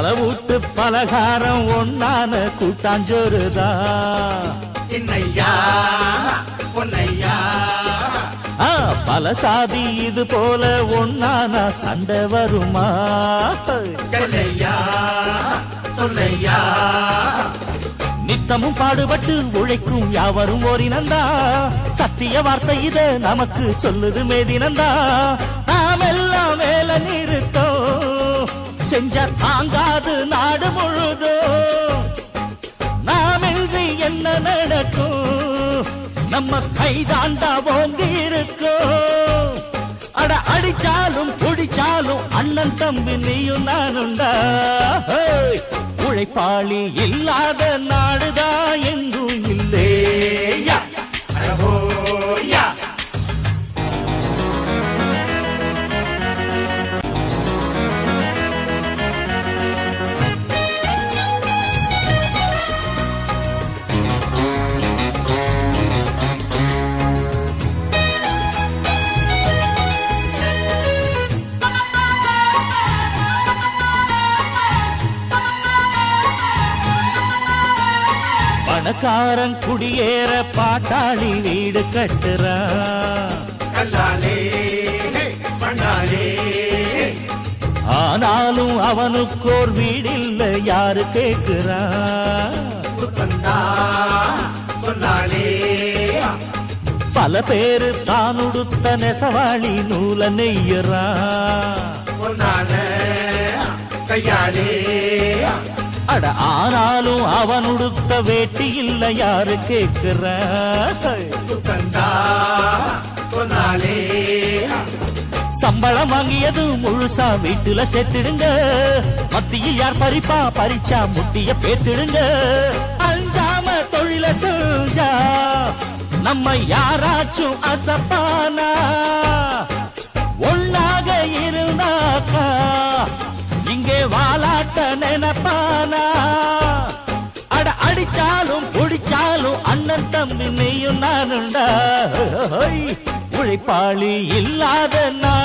பல வீட்டு பலகாரம் ஒன்னான கூட்டாஞ்சோறுதான் என்னையா பொன்னையா. பல சாதி இது போல ஒன்னான சண்டை வருமா? நித்தமும் பாடுபட்டு உழைக்கும் யாவரும் ஓரினந்தா. சத்திய வார்த்தை இத நமக்கு சொல்லுது மேதினந்தா செஞ்ச தாங்காது நாடு முழுதும். நாம் இன்றி என்ன நடக்கும்? நம்ம கைதாண்டா ஓங்கி இருக்கும். அட அடிச்சாலும் குடிச்சாலும் அண்ணன் தம்பி நீயும் நானுண்டா உழைப்பாளி இல்லாத நாடுதான் எங்கும் இல்லேயா பணக்காரன் குடியேற பாட்டாளி வீடு மண்ணாலே ஆனாலும் அவனுக்கோர் வீடில்ல யாரு சொன்னாலே பல பேரு தான் உடுத்த நெசவாளி நூல நெய்யறான் ஆனாலும் அவன் உடுத்த வேட்டி இல்ல யாரு சொன்னாலே சம்பளம் வாங்கியது முழுசா வீட்டுல சேர்த்திடுங்க. மத்தியில் யார் பறிப்பா? பறிச்சா முட்டிய பேத்திடுங்க அஞ்சாம தொழில செஞ்சா நம்ம யாராச்சும் அசப்பானா? ஒன்னாக இருந்தாக்கா இங்கே வாலாட்ட நினைப்பானா? அண்ணன் தம்பி நீயும் நானுண்டா உழைப்பாளி இல்லாத நான்.